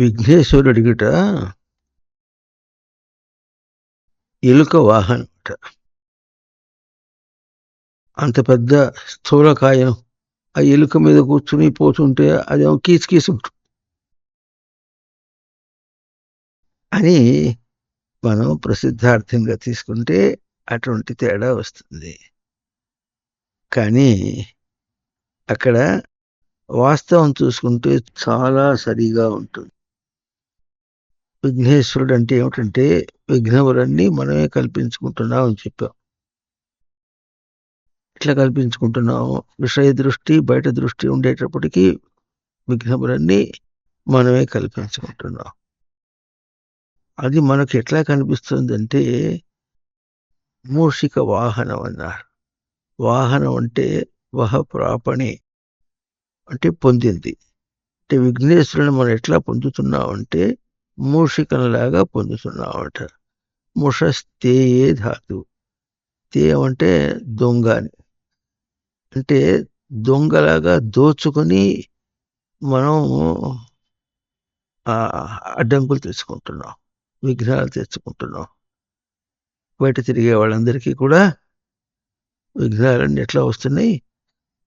విఘ్నేశ్వరుడిగిట ఎలుక వాహనట. అంత పెద్ద స్థూలకాయం ఆ ఎలుక మీద కూర్చుని పోతుంటే అదేమో కీచు అని మనం ప్రసిద్ధార్థంగా తీసుకుంటే అటువంటి తేడా వస్తుంది. కానీ అక్కడ వాస్తవం చూసుకుంటే చాలా సరిగా ఉంటుంది. విఘ్నేశ్వరుడు అంటే ఏమిటంటే విఘ్నములన్నీ మనమే కల్పించుకుంటున్నాం అని చెప్పాం. ఎట్లా కల్పించుకుంటున్నాం? విషయ దృష్టి బయట దృష్టి ఉండేటప్పటికీ విఘ్నములన్నీ మనమే కల్పించుకుంటున్నాం. అది మనకు ఎట్లా కనిపిస్తుందంటే మూషిక వాహనం అన్నారు. వాహనం అంటే వహ ప్రాపణి అంటే పొందింది. అంటే విఘ్నేశ్వరుని మనం ఎట్లా పొందుతున్నామంటే మూషికంలాగా పొందుతున్నామట ముషస్తేయే ధాతు. తే అంటే దొంగ అని అంటే దొంగలాగా దోచుకొని మనం ఆ అడ్డంకులు తెచ్చుకుంటున్నాం. విఘ్నాలు తెచ్చుకుంటున్నాం. బయట తిరిగే వాళ్ళందరికీ కూడా విఘ్నాలన్నీ ఎట్లా వస్తున్నాయి?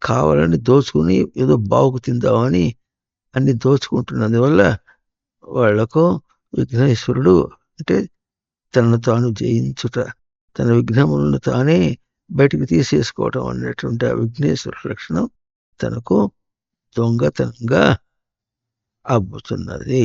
కావాలని దోచుకుని ఏదో బావుకు తిందామని అన్ని దోచుకుంటున్నందువల్ల వాళ్ళకు విఘ్నేశ్వరుడు అంటే తనను తాను జయించుట తన విఘ్నములను తానే బయటికి తీసేసుకోవటం అన్నటువంటి ఆ విఘ్నేశ్వర లక్షణం తనకు దొంగతనంగా అబ్బుతున్నది.